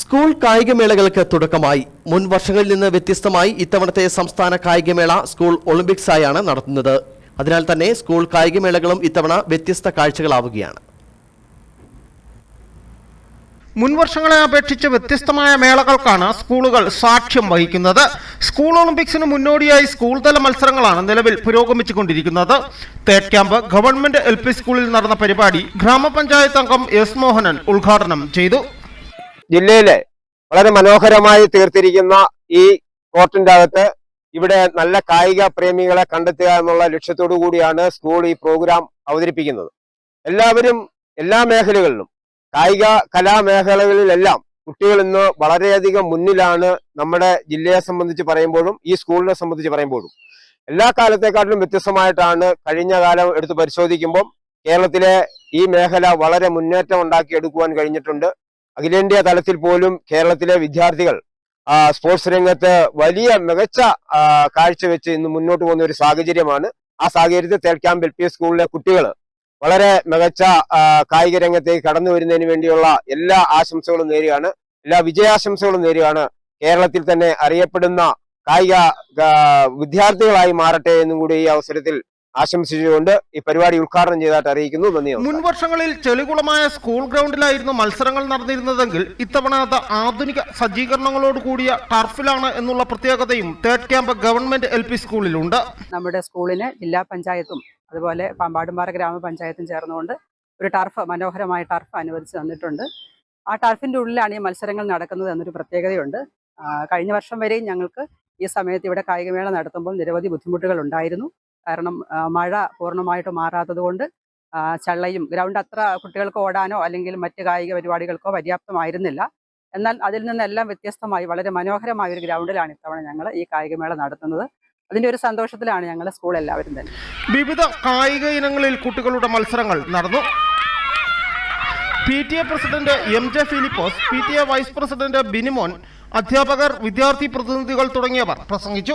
School കായികമേളകൾക്ക് തുടക്കമായി. മുൻ വർഷങ്ങളിൽ നിന്ന് വ്യത്യസ്തമായി ഇത്തവണത്തെ സംസ്ഥാന കായികമേള സ്കൂൾ ഒളിമ്പിക്സ് ആയാണ് നടത്തുന്നത്. അതിനാൽ തന്നെ സ്കൂൾ കായികമേളകളും ഇത്തവണ വ്യത്യസ്ത കാഴ്ചകളാവുകയാണ്. മുൻവർഷങ്ങളെ അപേക്ഷിച്ച് വ്യത്യസ്തമായ മേളകൾക്കാണ് സ്കൂളുകൾ സാക്ഷ്യം വഹിക്കുന്നത്. സ്കൂൾ ഒളിമ്പിക്സിന് മുന്നോടിയായി സ്കൂൾ തല മത്സരങ്ങളാണ് നിലവിൽ പുരോഗമിച്ചുകൊണ്ടിരിക്കുന്നത്. ക്യാമ്പ് ഗവൺമെന്റ് എൽ സ്കൂളിൽ നടന്ന പരിപാടി ഗ്രാമപഞ്ചായത്ത് അംഗം എസ് മോഹനൻ ഉദ്ഘാടനം ചെയ്തു. ജില്ലയിലെ വളരെ മനോഹരമായി തീർത്തിരിക്കുന്ന ഈ കോർട്ടിന്റെ അകത്ത് ഇവിടെ നല്ല കായിക പ്രേമികളെ കണ്ടെത്തുക എന്നുള്ള ലക്ഷ്യത്തോടു കൂടിയാണ് സ്കൂൾ ഈ പ്രോഗ്രാം അവതരിപ്പിക്കുന്നത്. എല്ലാവരും എല്ലാ മേഖലകളിലും കായിക കലാമേഖലകളിലെല്ലാം കുട്ടികൾ ഇന്ന് വളരെയധികം മുന്നിലാണ് നമ്മുടെ ജില്ലയെ സംബന്ധിച്ച് പറയുമ്പോഴും ഈ സ്കൂളിനെ സംബന്ധിച്ച് പറയുമ്പോഴും. എല്ലാ കാലത്തെക്കാട്ടിലും വ്യത്യസ്തമായിട്ടാണ് കഴിഞ്ഞ കാലം എടുത്ത് പരിശോധിക്കുമ്പോൾ കേരളത്തിലെ ഈ മേഖല വളരെ മുന്നേറ്റം ഉണ്ടാക്കിയെടുക്കുവാൻ കഴിഞ്ഞിട്ടുണ്ട്. അഖിലേന്ത്യാ തലത്തിൽ പോലും കേരളത്തിലെ വിദ്യാർത്ഥികൾ സ്പോർട്സ് രംഗത്ത് വലിയ മികച്ച കാഴ്ചവെച്ച് ഇന്ന് മുന്നോട്ട് പോകുന്ന ഒരു സാഹചര്യമാണ്. ആ സാഹചര്യത്തിൽ തേൽക്കാമ്പ് എൽ പി സ്കൂളിലെ കുട്ടികൾ വളരെ മികച്ച കായിക രംഗത്തേക്ക് കടന്നു വരുന്നതിന് വേണ്ടിയുള്ള എല്ലാ ആശംസകളും നേരുകയാണ്. എല്ലാ വിജയാശംസകളും നേരുകയാണ്. കേരളത്തിൽ തന്നെ അറിയപ്പെടുന്ന കായിക വിദ്യാർത്ഥികളായി മാറട്ടെ എന്നും കൂടി ഈ അവസരത്തിൽ ആശംസിച്ചുകൊണ്ട് ഈ പരിപാടി ഉദ്ഘാടനം ചെയ്തതായിട്ട് അറിയിക്കുന്നു. നന്ദി മുൻ മുൻവർഷങ്ങളിൽ ചെളികുളമായ സ്കൂൾ ഗ്രൗണ്ടിലായിരുന്നു മത്സരങ്ങൾ നടന്നിരുന്നതെങ്കിൽ ഇത്തവണ അത് ആധുനിക സജ്ജീകരണങ്ങളോട് കൂടിയ ടർഫിലാണ് എന്നുള്ള പ്രത്യേകതയും third camp government L P സ്കൂളിലുണ്ട് നമ്മുടെ സ്കൂളിന് ജില്ലാ പഞ്ചായത്തും അതുപോലെ പാമ്പാടുംപാറ ഗ്രാമപഞ്ചായത്തും ചേർന്നുകൊണ്ട് ഒരു ടർഫ് മനോഹരമായ ടർഫ് അനുവദിച്ച് തന്നിട്ടുണ്ട്. ആ ടർഫിന്റെ ഉള്ളിലാണ് ഈ മത്സരങ്ങൾ നടക്കുന്നത് എന്നൊരു പ്രത്യേകതയുണ്ട്. കഴിഞ്ഞ വർഷം വരെയും ഞങ്ങൾക്ക് ഈ സമയത്ത് ഇവിടെ കായികമേള നടത്തുമ്പോൾ നിരവധി ബുദ്ധിമുട്ടുകൾ ഉണ്ടായിരുന്നു. കാരണം മഴ പൂർണമായിട്ട് മാറാത്തത് കൊണ്ട് ചള്ളയും ഗ്രൗണ്ട് അത്ര കുട്ടികൾക്ക് ഓടാനോ അല്ലെങ്കിൽ മറ്റ് കായിക പരിപാടികൾക്കോ പര്യാപ്തമായിരുന്നില്ല. എന്നാൽ അതിൽ നിന്നെല്ലാം വ്യത്യസ്തമായി വളരെ മനോഹരമായ ഒരു ഗ്രൗണ്ടിലാണ് ഇത്തവണ ഞങ്ങൾ ഈ കായികമേള നടത്തുന്നത്. അതിന്റെ ഒരു സന്തോഷത്തിലാണ് ഞങ്ങൾ സ്കൂൾ എല്ലാവരും തന്നെ. വിവിധ കായിക ഇനങ്ങളിൽ കുട്ടികളുടെ മത്സരങ്ങൾ നടന്നു. P T A president M J Philipose P T A vice president Binimon അധ്യാപകർ വിദ്യാർത്ഥി പ്രതിനിധികൾ തുടങ്ങിയവർ പ്രസംഗിച്ചു.